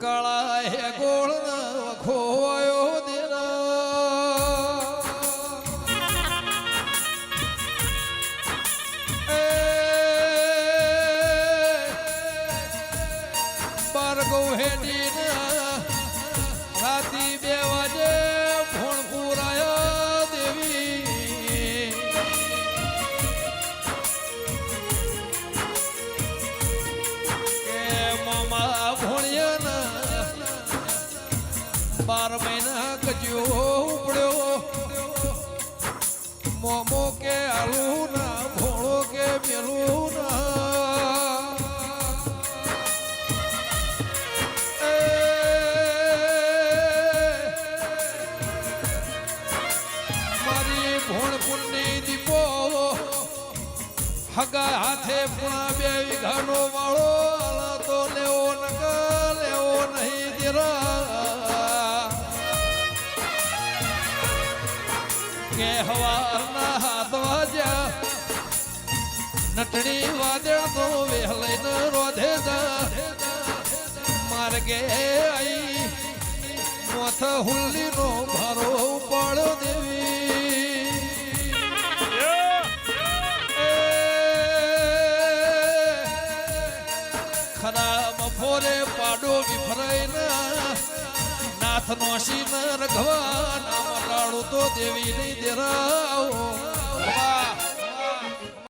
કાળા હે ગોળ ખોયો દેરા. બારગો હેડી રાતી બે વાજે ભોણ બાર મહિના કજ્યો ઉપડ્યો. મોમો કે આલુ ના, ભોળો કે મેલું ના. મારી ભોણ પુણની દીપો હગા હાથે પુણા બે વીઘાનો વાળો. કે હવારના હાથ વાજ્યા. નટણી વાદળ તો વહેલઈને રોધે માર્ગે આઈ, મોથ હુલ્લીનો ભારો ઉપાડ્યો દેવી. ખરા મફોરે પાડો વિફરાઈને. નાથ નો શીન રઘવા નામ લાડુ તો દેવી નહીં દેરાવો.